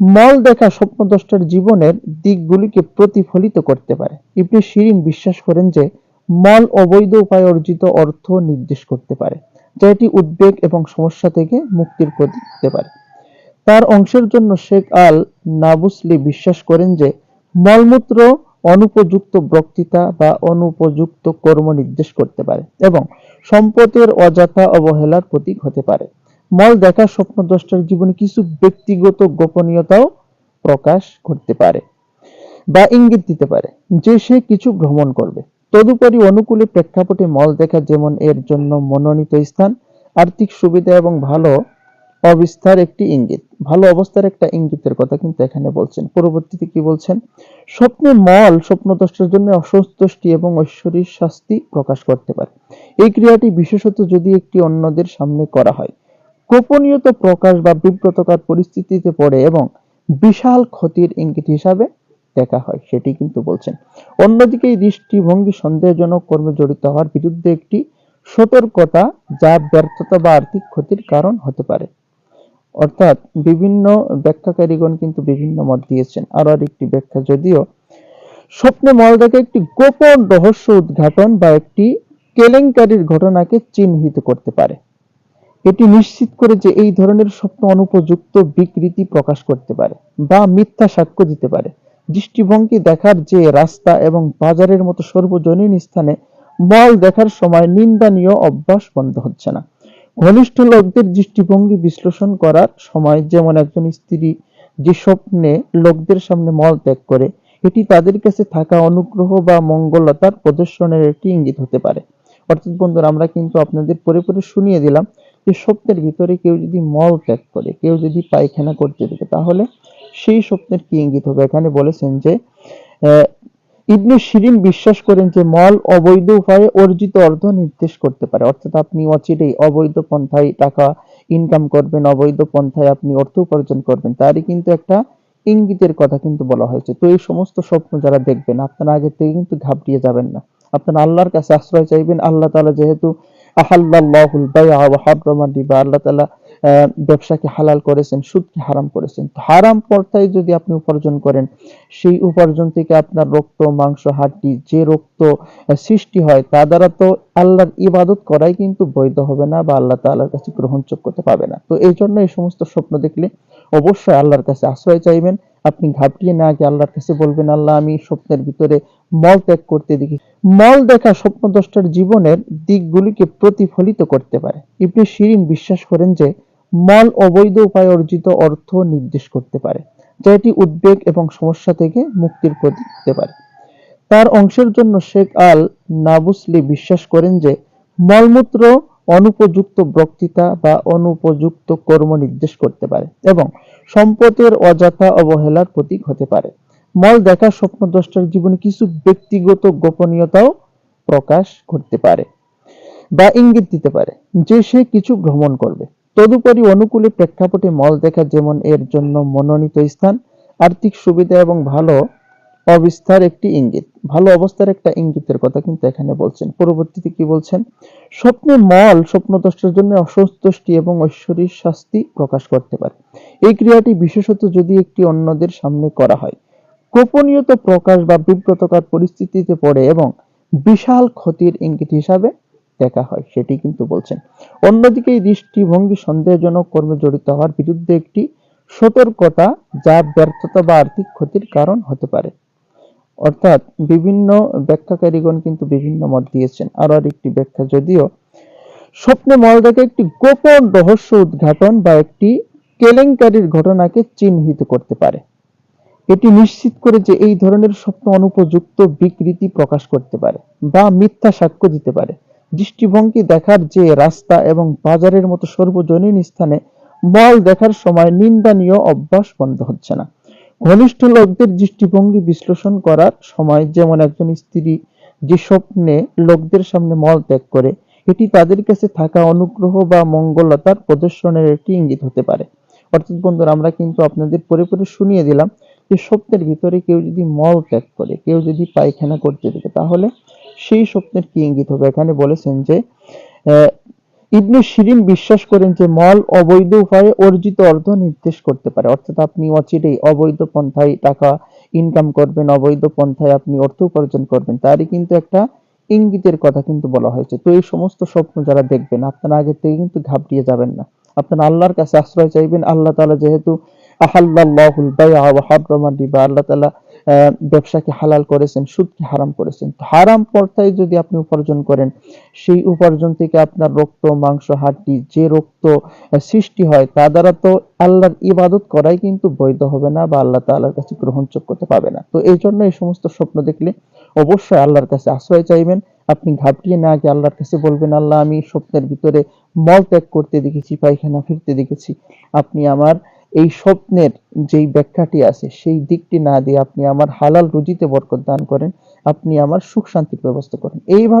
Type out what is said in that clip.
মল দেখা স্বপ্নদ্রষ্টার জীবনের দিকগুলিকে প্রতিফলিত করতে পারে। ইবনে শিরিন বিশ্বাস করেন যে, মল অবৈধ উপায়ে অর্জিত অর্থ নির্দেশ করতে পারে, যা এটি উদ্বেগ এবং সমস্যা থেকে মুক্তির প্রতীক হতে পারে। তার অংশের জন্য শেখ আল নাবুসলি বিশ্বাস করেন যে, মলমূত্র অনুপযুক্ত বক্তৃতা বা অনুপযুক্ত কর্ম নির্দেশ করতে পারে এবং সম্পদের অযথা অবহেলার প্রতীক হতে পারে। মল দেখা স্বপ্নদ্রষ্টার জীবনে কিছু ব্যক্তিগত গোপনীয়তাও প্রকাশ করতে পারে বা ইঙ্গিত দিতে পারে যে সে কিছু ভ্রমণ করবে। তদুপরি অনুকূলে প্রেক্ষাপটে মল দেখা যেমন এর জন্য মনোনীত স্থান, আর্থিক সুবিধা এবং ভালো অবস্থার একটি ইঙ্গিত। ভালো অবস্থার একটা ইঙ্গিতের কথা কিন্তু এখানে বলছেন। পরবর্তীতে কি বলছেন? স্বপ্নে মল স্বপ্নদ্রষ্টার জন্য অসন্তুষ্টি এবং ঐশ্বরিক শাস্তি প্রকাশ করতে পারে। এই ক্রিয়াটি বিশেষত যদি একটি অন্যদের সামনে করা হয় গোপনীয়তা প্রকাশ বা বিব্রতকর পরিস্থিতিতে পড়ে এবং বিশাল ক্ষতির ইঙ্গিত হিসাবে দেখা হয়, সেটি কিন্তু বলছেন। অন্যদিকে এই দৃষ্টিভঙ্গি সন্দেহজনক কর্মে জড়িত হওয়ার বিরুদ্ধে একটি সতর্কতা যা ব্যর্থতা বা আর্থিক ক্ষতির কারণ হতে পারে। অর্থাৎ বিভিন্ন ব্যাখ্যাকারীগণ কিন্তু বিভিন্ন মত দিয়েছেন। আরও আরেকটি ব্যাখ্যা, যদিও স্বপ্নে মল দেখে একটি গোপন রহস্য উদ্ঘাটন বা একটি কেলেঙ্কারির ঘটনাকে চিহ্নিত করতে পারে। এটি নিশ্চিত করে যে এই ধরনের স্বপ্ন অনুপযুক্ত বিকৃতি প্রকাশ করতে পারে বা মিথ্যা সাক্ষ্য দিতে পারে। দৃষ্টিভঙ্গি দেখার যে রাস্তা এবং বাজারের মতো সর্বজনীন স্থানে মল দেখার সময় নিন্দানীয় অভ্যাস বন্ধ হচ্ছে না। ঘনিষ্ঠ লোকদের দৃষ্টিভঙ্গি বিশ্লেষণ করার সময় যেমন একজন স্ত্রী যে স্বপ্নে লোকদের সামনে মল ত্যাগ করে, এটি তাদের কাছে থাকা অনুগ্রহ বা মঙ্গলতার প্রদর্শনের একটি ইঙ্গিত হতে পারে। অর্থাৎ বন্ধুরা, আমরা কিন্তু আপনাদের পরে পরে শুনিয়ে দিলাম যে স্বপ্নের ভিতরে কেউ যদি মল ত্যাগ করে, কেউ যদি পায়খানা করতে দেখে তাহলে সেই স্বপ্নের কি ইঙ্গিত হবে? এখানে বলেছেন যে ইবনে শিরিন বিশ্বাস করেন যে মল অবৈধ উপায়ে অর্জিত অর্থ নির্দেশ করতে পারে। অর্থাৎ আপনি অচিরেই অবৈধ পন্থায় টাকা ইনকাম করবেন, অবৈধ পন্থায় আপনি অর্থ উপার্জন করবেন। তারই কিন্তু একটা ইঙ্গিতের কথা কিন্তু বলা হয়েছে। তো এই সমস্ত স্বপ্ন যারা দেখবেন, আপনারা আগে থেকে কিন্তু ঘাবড়িয়ে যাবেন না। আপনারা আল্লাহর কাছে আশ্রয় চাইবেন। আল্লাহ তাআলা যেহেতু আহাল্লাহুল বাইআ ওয়া হাররামা রিবা। আল্লাহ তাআলা ব্যবসাকে হালাল করেছেন, সুদকে হারাম করেছেন। হারাম পর্দায় যদি আপনি উপার্জন করেন, সেই উপার্জন থেকে আপনার রক্ত, মাংস, হাড্ডি, যে রক্ত সৃষ্টি হয়, তা দ্বারা তো আল্লাহর ইবাদত করাই কিন্তু বৈধ হবে না বা আল্লাহ তাআলার কাছে গ্রহণযোগ্যতা পাবে না। তো এই জন্য এই সমস্ত স্বপ্ন দেখলে অবশ্যই আল্লাহর কাছে আশ্রয় চাইবেন। আপনি ঘাবড়িয়ে না গিয়ে আল্লাহর কাছে বলবেন, আল্লাহ, আমি স্বপ্নের ভিতরে মল ত্যাগ করতে দেখি। মল দেখা স্বপ্নদ্রষ্টার জীবনের দিকগুলিকে প্রতিফলিত করতে পারে। ইবনে শিরিন বিশ্বাস করেন যে, মল অবৈধ উপায়ে অর্জিত অর্থ নির্দেশ করতে পারে, যা এটি উদ্বেগ এবং সমস্যা থেকে মুক্তির প্রতীক হতে পারে। তার অংশের জন্য শেখ আল নাবুসলি বিশ্বাস করেন যে, মলমূত্র অনুপযুক্ত বক্তৃতা বা অনুপযুক্ত কর্ম নির্দেশ করতে পারে এবং সম্পদের অযথা অবহেলার প্রতীক হতে পারে। মল দেখা স্বপ্নদ্রষ্টার জীবনে কিছু ব্যক্তিগত গোপনীয়তাও প্রকাশ করতে পারে বা ইঙ্গিত দিতে পারে যে সে কিছু ভ্রমণ করবে। তদুপরি অনুকূলে প্রেক্ষাপটে মল দেখা যেমন এর জন্য মনোনীত স্থান, আর্থিক সুবিধা এবং ভালো অবস্থার একটি ইঙ্গিত। ভালো অবস্থার একটা ইঙ্গিতের কথা কিন্তু এখানে বলছেন। পরবর্তীতে কি বলছেন? স্বপ্নে মল স্বপ্নদ্রষ্টার জন্য অসন্তুষ্টি এবং ঐশ্বরীর শাস্তি প্রকাশ করতে পারে। এই ক্রিয়াটি বিশেষত যদি একটি অন্যদের সামনে করা হয়। গোপনীয়তা প্রকাশ বা বিব্রতকর পরিস্থিতিতে পড়ে এবং বিশাল ক্ষতির ইঙ্গিত হিসাবে দেখা হয়, সেটি কিন্তু বলছেন। অন্যদিকে এই দৃষ্টিভঙ্গি সন্দেহজনক কর্মে জড়িত হওয়ার বিরুদ্ধে একটি সতর্কতা যা ব্যর্থতা বা আর্থিক ক্ষতির কারণ হতে পারে। অর্থাৎ বিভিন্ন ব্যাখ্যাকারীগণ কিন্তু বিভিন্ন মত দিয়েছেন। আরও আরেকটি ব্যাখ্যা, যদিও স্বপ্নে মল দেখে একটি গোপন রহস্য উদ্ঘাটন বা একটি কেলেঙ্কারির ঘটনাকে চিহ্নিত করতে পারে। এটি নিশ্চিত করে যে এই ধরনের স্বপ্ন অনুপযুক্ত বিকৃতি প্রকাশ করতে পারে বা মিথ্যা সাক্ষ্য দিতে পারে। দৃষ্টিভঙ্গি দেখার যে রাস্তা এবং বাজারের মতো সর্বজনীন স্থানে মল দেখার সময় নিন্দানীয় অভ্যাস বন্ধ হচ্ছে না। ঘনিষ্ঠ লোকদের দৃষ্টিভঙ্গি বিশ্লেষণ করার সময় যেমন একজন স্ত্রী যে স্বপ্নে লোকদের সামনে মল ত্যাগ করে, এটি তাদের কাছে থাকা অনুগ্রহ বা মঙ্গলতার প্রদর্শনের একটি ইঙ্গিত হতে পারে। অর্থাৎ বন্ধুরা, আমরা কিন্তু আপনাদের পরে পরে শুনিয়ে দিলাম যে স্বপ্নের ভিতরে কেউ যদি মল ত্যাগ করে, কেউ যদি পায়খানা করতে দেখে, তাহলে সেই স্বপ্নের কি ইঙ্গিত হবে? এখানে বলেছেন যে ইবনে শিরিন বিশ্বাস করেন যে মল অবৈধ উপায়ে অর্জিত অর্থ নির্দেশ করতে পারে। অর্থাৎ আপনি অচিরেই অবৈধ পন্থায় টাকা ইনকাম করবেন অবৈধ পন্থায় আপনি অর্থ উপার্জন করবেন তারই কিন্তু একটা ইঙ্গিতের কথা কিন্তু বলা হয়েছে। তো এই সমস্ত স্বপ্ন যারা দেখবেন আপনারা আগে থেকে কিন্তু ঘাবড়িয়ে যাবেন না। আপনারা আল্লাহর কাছে আশ্রয় চাইবেন আল্লাহ তাআলা যেহেতু আহাল্লাহুল রিবা আল্লাহ আহ, ব্যবসাকে হালাল করেছেন, সুদকে হারাম করেছেন। হারাম পর্দায় যদি আপনি উপার্জন করেন, সেই উপার্জন থেকে আপনার রক্ত, মাংস, হাড্ডি, যে রক্ত সৃষ্টি হয়, তা দ্বারা তো আল্লাহর ইবাদত করাই কিন্তু বৈধ হবে না বা আল্লাহ তাআলার কাছে গ্রহণযোগ্যতা পাবে না। তো এই জন্য এই সমস্ত স্বপ্ন দেখলে অবশ্যই আল্লাহর কাছে আশ্রয় চাইবেন। আপনি ঘাবড়িয়ে না গিয়ে আল্লাহর কাছে বলবেন, আল্লাহ, আমি স্বপ্নের ভিতরে মল ত্যাগ করতে দেখেছি, পায়খানা ফিরতে দেখেছি। আপনি আমার এই স্বপ্নের যেই ব্যাখ্যাটি আছে, সেই দিকটি না দিয়ে আপনি আমার হালাল রুজিতে বরকত দান করেন, আপনি আমার সুখ শান্তির ব্যবস্থা করেন। এইভাবে